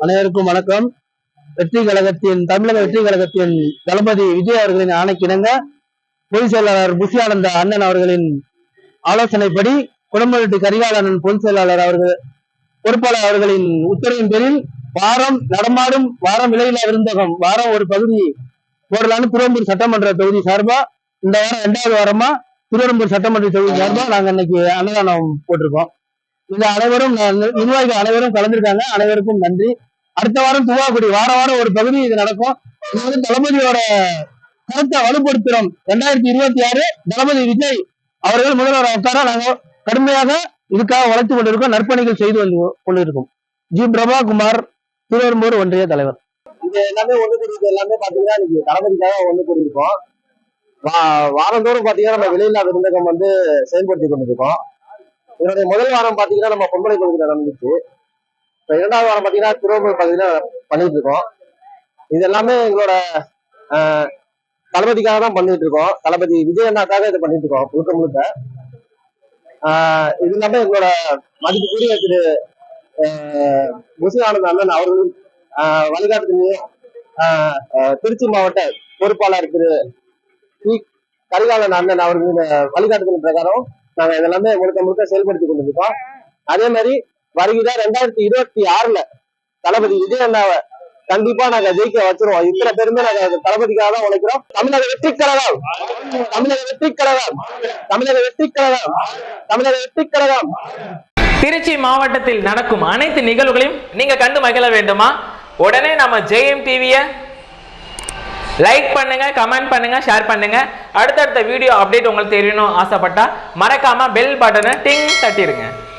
அனைவருக்கும் வணக்கம். வெற்றி கழகத்தின் தமிழக வெற்றி கழகத்தின் தளபதி விஜய் அவர்களின் ஆணைக்கிணங்க பொதுச் செயலாளர் புஷியானந்த அண்ணன் அவர்களின் ஆலோசனைப்படி குடம்புரெட்டி கரிகாலன் பொதுச் செயலாளர் அவர்கள் பொறுப்பாளர் அவர்களின் உத்தரவின் பேரில் வாரம் நடமாடும் வாரம் விலையில்லா விருந்தகம் வாரம் ஒரு பகுதி போடலான்னு திருவம்பூர் சட்டமன்ற தொகுதி சார்பா இந்த வாரம் ரெண்டாவது வாரமா திருவெரும்பூர் சட்டமன்ற தொகுதி சார்பா நாங்க இன்னைக்கு அன்னதானம் போட்டிருக்கோம். இந்த அனைவரும் நிர்வாகிகள் அனைவரும் கலந்திருக்காங்க. அனைவருக்கும் நன்றி. அடுத்த வாரம் துவாக்குடி. வார வாரம் ஒரு பகுதி இது நடக்கும். இது வந்து தளபதியோட கருத்தை வலுப்படுத்துறோம். ரெண்டாயிரத்தி இருபத்தி ஆறு தளபதி விஜய் அவர்கள் முதல்வர் உட்கார? நாங்க கடுமையாக இதுக்காக வளர்த்து கொண்டிருக்கோம். நற்பணிகள் செய்து வந்து கொண்டிருக்கோம். ஜி. பிரபாகுமார் திருவெரும்பூர் ஒன்றிய தலைவர். இது எல்லாமே ஒண்ணு கூடியது எல்லாமே பாத்தீங்கன்னா இன்னைக்கு தளபதிக்காக ஒண்ணு கூடியிருக்கோம். வா- வாரந்தோறும் பாத்தீங்கன்னா நம்ம விலையில்லா விருந்தகம் வந்து செயல்படுத்தி கொண்டிருக்கோம். இதனுடைய முதல் வாரம் பாத்தீங்கன்னா நம்ம பொம்பளை கொள்கை நடந்துச்சு. இரண்டாவது வாரம் பார்த்தீங்கன்னா திருவள்ளூர் பகுதியில் பண்ணிட்டு இருக்கோம். இது எல்லாமே எங்களோட தளபதிக்காக தான் பண்ணிட்டு இருக்கோம். தளபதி விஜய் அண்ணாக்காக இதை பண்ணிட்டு இருக்கோம் முழுக்க. முழுக்க இது எல்லாமே எங்களோட மதிப்புக்குரிய திரு ஆஹ், அண்ணன் அவர்களும் ஆஹ், திருச்சி மாவட்ட பொறுப்பாளர் திரு பி கரிகாலன் அண்ணன் அவர்களின் வழிகாட்டுதல் பிரகாரம் நாங்கள் இதெல்லாமே முழுக்க முழுக்க செயல்படுத்தி கொண்டிருக்கோம். அதே மாதிரி வருகிற ரெண்டாயிரத்தி இருபத்தி ஆறுல தளபதி விஜய் அண்ணாவை கண்டிப்பா நாங்க ஜெயிக்க வச்சிருவோம். இத்தனை பேருமே நாங்க தளபதிக்காக தான் உழைக்கிறோம். தமிழக வெற்றி கழகம். தமிழக வெற்றி கழகம். தமிழக வெற்றி கழகம். தமிழக வெற்றி கழகம். திருச்சி மாவட்டத்தில் நடக்கும் அனைத்து நிகழ்வுகளையும் நீங்க கண்டு மகிழ வேண்டுமா? உடனே நம்ம ஜெயம் டிவியை லைக் பண்ணுங்க கமெண்ட் பண்ணுங்க ஷேர் பண்ணுங்க. அடுத்தடுத்த வீடியோ அப்டேட் உங்களுக்கு தெரியணும் ஆசைப்பட்டா மறக்காம பெல் பட்டனை டிங் தட்டிடுங்க.